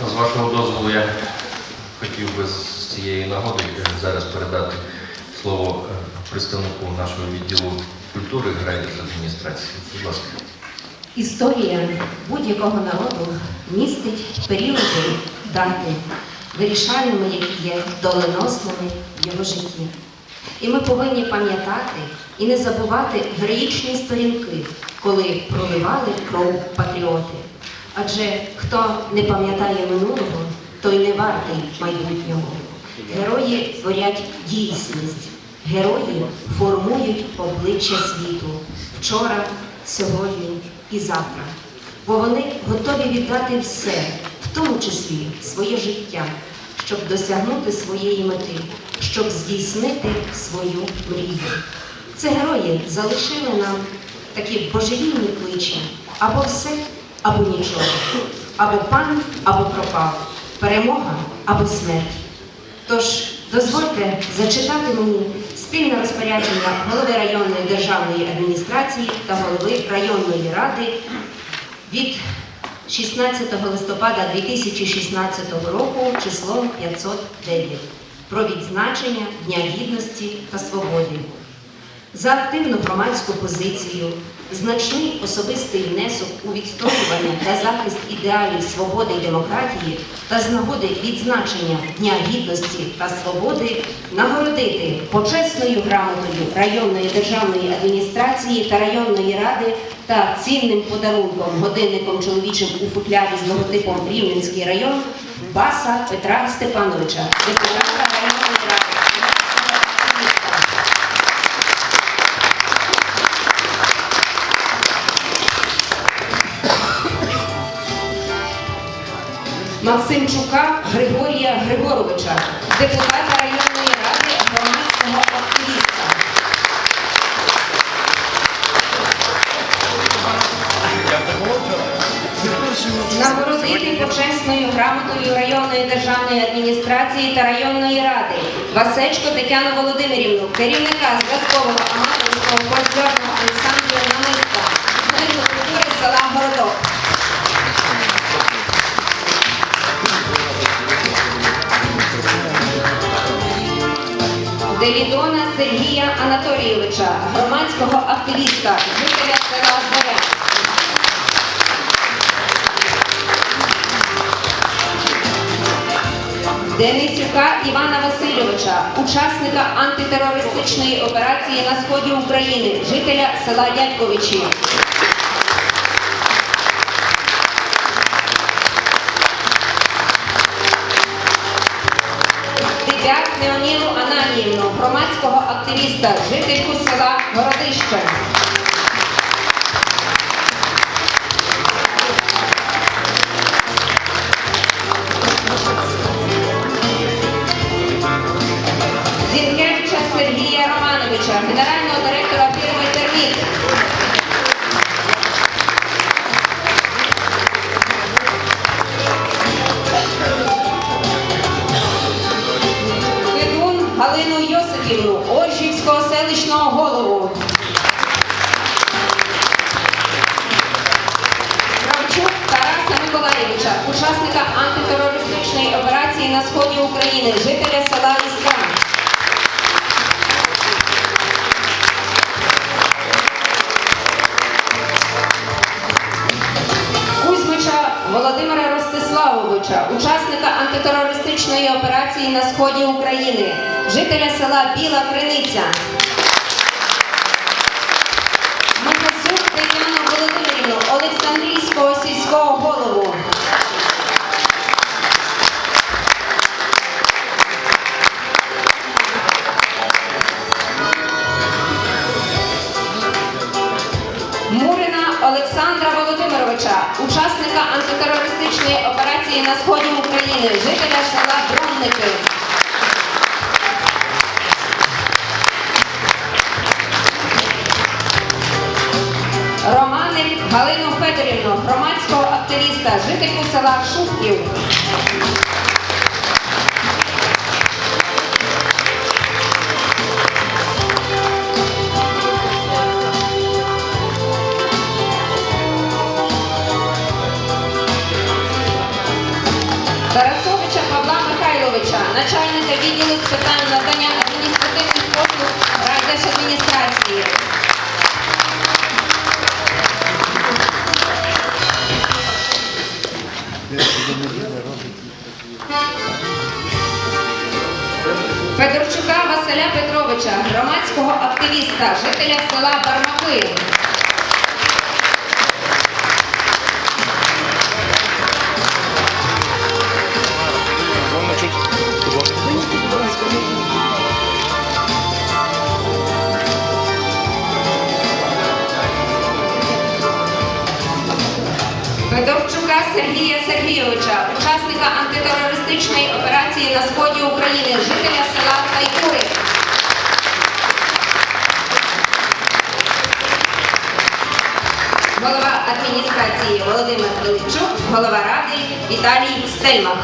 З вашого дозволу я хотів би з цієї нагоди зараз передати слово е, представнику нашого відділу культури адміністрації. Будь ласка. Історія будь-якого народу містить періоди, дати, вирішальними, які є доленосними в його житті. І ми повинні пам'ятати і не забувати героїчні сторінки, коли проливали кров патріоти. Адже хто не пам'ятає минулого, той не вартий майбутнього. Герої творять дійсність, герої формують обличчя світу вчора, сьогодні і завтра. Бо вони готові віддати все, в тому числі своє життя, щоб досягнути своєї мети, щоб здійснити свою мрію. Це герої залишили нам такі божевільні кличі або все, або нічого, або пан, або пропав, перемога або смерть. Тож дозвольте зачитати мені спільне розпорядження голови районної державної адміністрації та голови районної ради від 16 листопада 2016 року числом 509 про відзначення Дня Гідності та Свободи. За активну громадську позицію, значний особистий внесок у відстоювання та захист ідеалів свободи і демократії та з нагоди відзначення Дня Гідності та Свободи нагородити почесною грамотою районної державної адміністрації та районної ради та цінним подарунком годинником чоловічим у футлярі з логотипом Рівненський район Баса Петра Степановича, депутата Максимчука Григорія Григоровича, депутата районної ради громадського активіста. Нагородити почесною грамотою районної державної адміністрації та районної ради Васечко Тетяну Володимирівну, керівника зв'язкового аматорського фольклорного ансамблю намиста культури села Городок. Делідона Сергія Анатолійовича, громадського активіста, жителя села. Денисюка Івана Васильовича, учасника антитерористичної операції на сході України, жителя села Дядьковичі. Дебяк Леонілу Ананіївну, громадського активіста, жительку села Городище. Сході України, жителя села Іскра. Кузьмича Володимира Ростиславовича, учасника антитерористичної операції на сході України, жителя села Біла Криниця. Мурина Олександра Володимировича, учасника антитерористичної операції на сході України, жителя села Бронники. Романик Галину Федорівну, громадського активіста, жительку села Шухів. Тарасовича Павла Михайловича, начальника відділу з питань надання адміністративних послуг райдержадміністрації. Федорчука Василя Петровича, громадського активіста, жителя села Бармаки. Федорчука Сергія Сергійовича, учасника антитерористичної операції на сході України, жителя села Тайкури. Голова адміністрації Володимир Величук, голова ради Віталій Стельмах.